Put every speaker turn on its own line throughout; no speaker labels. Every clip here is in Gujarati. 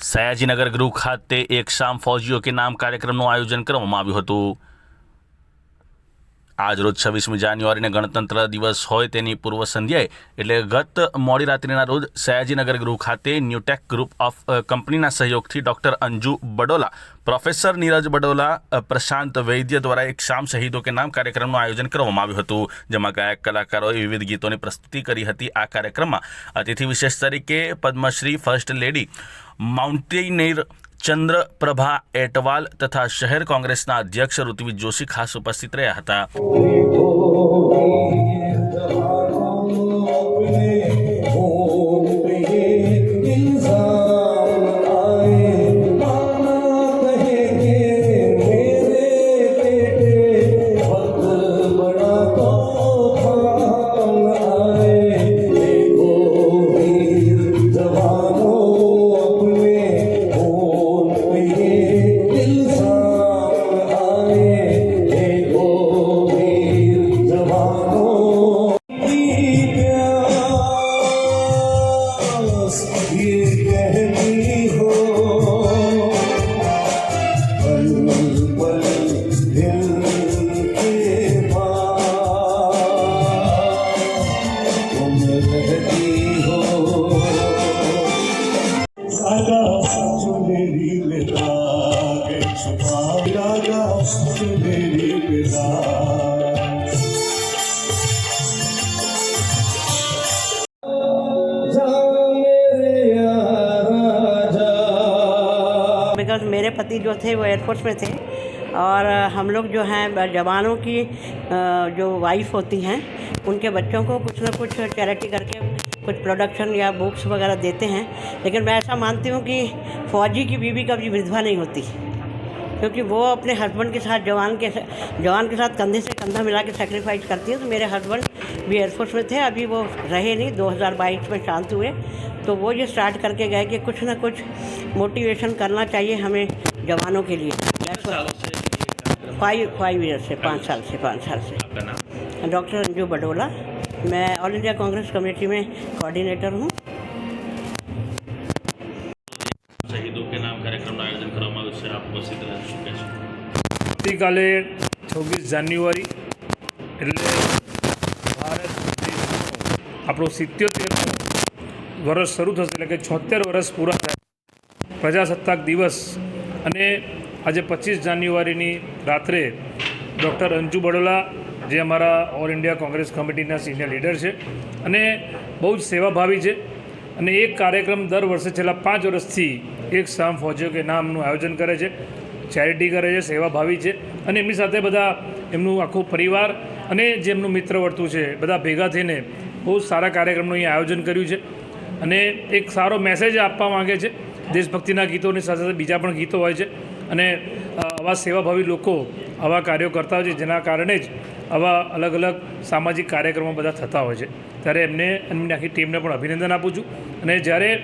સયાજીનગર ગૃહ ખાતે એક શામ ફૌજીઓ કે નામ કાર્યક્રમનું આયોજન કરવામાં આવ્યું હતું. આજ રોજ છવ્વીસમી જાન્યુઆરીને ગણતંત્ર દિવસ હોય તેની પૂર્વ સંધ્યાએ, એટલે ગત મોડી રાત્રિના રોજ સયાજીનગર ગૃહ ખાતે ન્યૂટેક ગ્રુપ ઓફ કંપનીના સહયોગથી ડૉક્ટર અંજુ બડોલા, પ્રોફેસર નીરજ બડોલા પ્રશાંત વૈદ્ય દ્વારા એક શામ શહીદો કે નામ કાર્યક્રમનું આયોજન કરવામાં આવ્યું હતું, જેમાં ગાયક કલાકારોએ વિવિધ ગીતોની પ્રસ્તુતિ કરી હતી. આ કાર્યક્રમમાં અતિથિ વિશેષ તરીકે પદ્મશ્રી, ફર્સ્ટ લેડી, માઉન્ટેનિયર ચંદ્ર પ્રભા એટવાલ તથા શહેર કોંગ્રેસના અધ્યક્ષ ઋત્વિજ જોશી ખાસ ઉપસ્થિત રહ્યા હતા.
बिकॉज़ मेरे पति जो थे, वो एयरफोर्स में थे, और हम लोग जो हैं, जवानों की जो वाइफ होती हैं, उनके बच्चों को कुछ ना कुछ चैरिटी करके कुछ प्रोडक्शन या बुक्स वगैरह देते हैं लेकिन मैं ऐसा मानती हूँ कि फ़ौजी की बीवी कभी विधवा नहीं होती क्योंकि वो अपने हस्बैंड के साथ जवान के जवान के साथ कंधे से कंधा मिला के सेक्रीफाइस करती है। तो मेरे हस्बैंड भी एयरफोर्स में थे अभी वो रहे नहीं 2022 में शांत हुए। तो वो ये स्टार्ट करके गए कि कुछ ना कुछ मोटिवेशन करना चाहिए हमें जवानों के लिए। फाइव फाइव ईयर से पाँच साल से पाँच साल से। डॉक्टर अंजू बडोला। मैं ऑल इंडिया कांग्रेस कमेटी में कोऑर्डिनेटर हूँ
શહીદો કે નામ કાર્યક્રમનું આયોજન કરવામાં આવ્યું છે આપ ઉપસ્થિત રહ્યા શું કહેશો
આવતીકાલે છવ્વીસ જાન્યુઆરી એટલે ભારત દેશનો આપણો સિત્યોતેરમો વર્ષ શરૂ થશે એટલે કે છોતેર વર્ષ પૂરા થાય પ્રજાસત્તાક દિવસ અને આજે પચીસ જાન્યુઆરીની રાત્રે ડૉક્ટર અંજુ બડોલા જે અમારા ઓલ ઇન્ડિયા કોંગ્રેસ કમિટીના સિનિયર લીડર છે અને બહુ જ સેવાભાવી છે. અને એક કાર્યક્રમ દર વર્ષે છેલ્લા પાંચ વર્ષથી એક સામ ફોજીઓ કે નામનું આયોજન કરે છે. ચેરિટી કરે છે, સેવાભાવી છે અને એમની સાથે બધા એમનું આખું પરિવાર અને જે એમનું મિત્ર વર્તુ છે બધા ભેગા થઈને બહુ સારા કાર્યક્રમનું અહીંયા આયોજન કર્યું છે. અને એક સારો મેસેજ આપવા માંગે છે. દેશભક્તિના ગીતોની સાથે સાથે બીજા પણ ગીતો હોય છે. અને આવા સેવાભાવી લોકો આવા કાર્યો કરતા હોય છે, જેના કારણે જ આવા અલગ અલગ સામાજિક કાર્યક્રમો બધા થતા હોય છે. ત્યારે એમને, એમની આખી ટીમને પણ અભિનંદન આપું છું. અને જ્યારે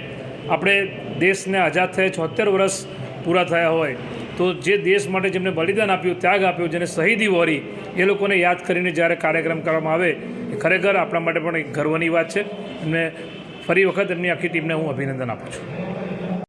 આપણે દેશને આઝાદ થયા છોતેર વર્ષ પૂરા થયા હોય, તો જે દેશ માટે જેમને બલિદાન આપ્યું, ત્યાગ આપ્યો, જેને શહીદી વોરી એ લોકોને યાદ કરીને જ્યારે કાર્યક્રમ કરવામાં આવે, એ ખરેખર આપણા માટે પણ એક ગર્વની વાત છે. અને ફરી વખત એમની આખી ટીમને હું અભિનંદન આપું છું.